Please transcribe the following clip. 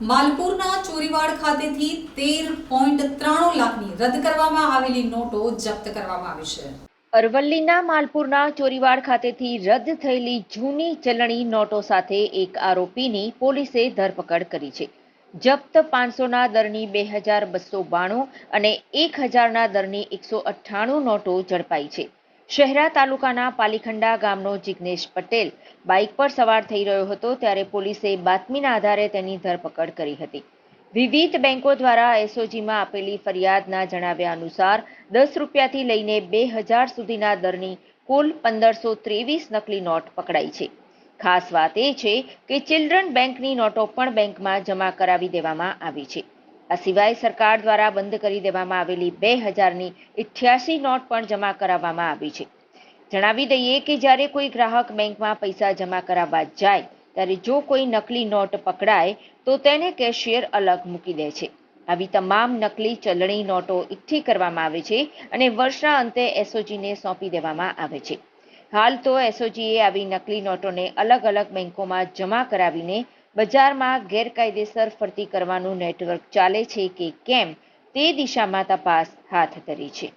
માલપુરના ચોરીવાડ ખાતેથી તેર પોઈન્ટ ત્રાણું લાખની રદ કરવામાં આવેલી નોટો જપ્ત કરવામાં આવી છે. અરવલ્લીના માલપુરના ચોરીવાડ ખાતેથી રદ થયેલી જૂની ચલણી નોટો સાથે એક આરોપીની પોલીસે ધરપકડ કરી છે. જપ્ત પાંચસોના દરની બે હજાર બસો બાણું અને એક હજારના દરની એકસો અઠ્ઠાણું નોટો ઝડપાઈ છે. શહેરા તાલુકાના પાલીખંડા ગામનો જિગ્નેશ પટેલ બાઇક પર સવાર થઈ રહ્યો હતો ત્યારે પોલીસે બાતમીના આધારે તેની ધરપકડ કરી હતી. વિવિધ બેંકો દ્વારા એસઓજીમાં આપેલી ફરિયાદના જણાવ્યા અનુસાર દસ રૂપિયાથી લઈને બે હજાર સુધીના દરની કુલ પંદરસો ત્રેવીસ નકલી નોટ પકડાઈ છે. ખાસ વાત એ છે કે ચિલ્ડ્રન બેંકની નોટો પણ બેંકમાં જમા કરાવી દેવામાં આવી છે. આ સિવાય સરકાર દ્વારા બંધ કરી દેવામાં આવેલી બે હજારની ઇઠ્યાસી નોટ પણ જમા કરાવવામાં આવી છે. જણાવી દઈએ કે જ્યારે કોઈ ગ્રાહક બેંકમાં પૈસા જમા કરાવવા જાય, ત્યારે જો કોઈ નકલી નોટ પકડાય, તો તેને કેશિયર અલગ મૂકી દે છે. આવી તમામ નકલી ચલણી નોટો એકઠી કરવામાં આવે છે અને વર્ષના અંતે એસઓજીને સોંપી દેવામાં આવે છે. હાલ તો એસઓજીએ આવી નકલી નોટોને અલગ અલગ બેંકોમાં જમા કરાવીને બજારમાં ગેરકાયદેસર ફરતી કરવાનું નેટવર્ક ચાલે છે કે કેમ તે દિશામાં તપાસ હાથ ધરી છે.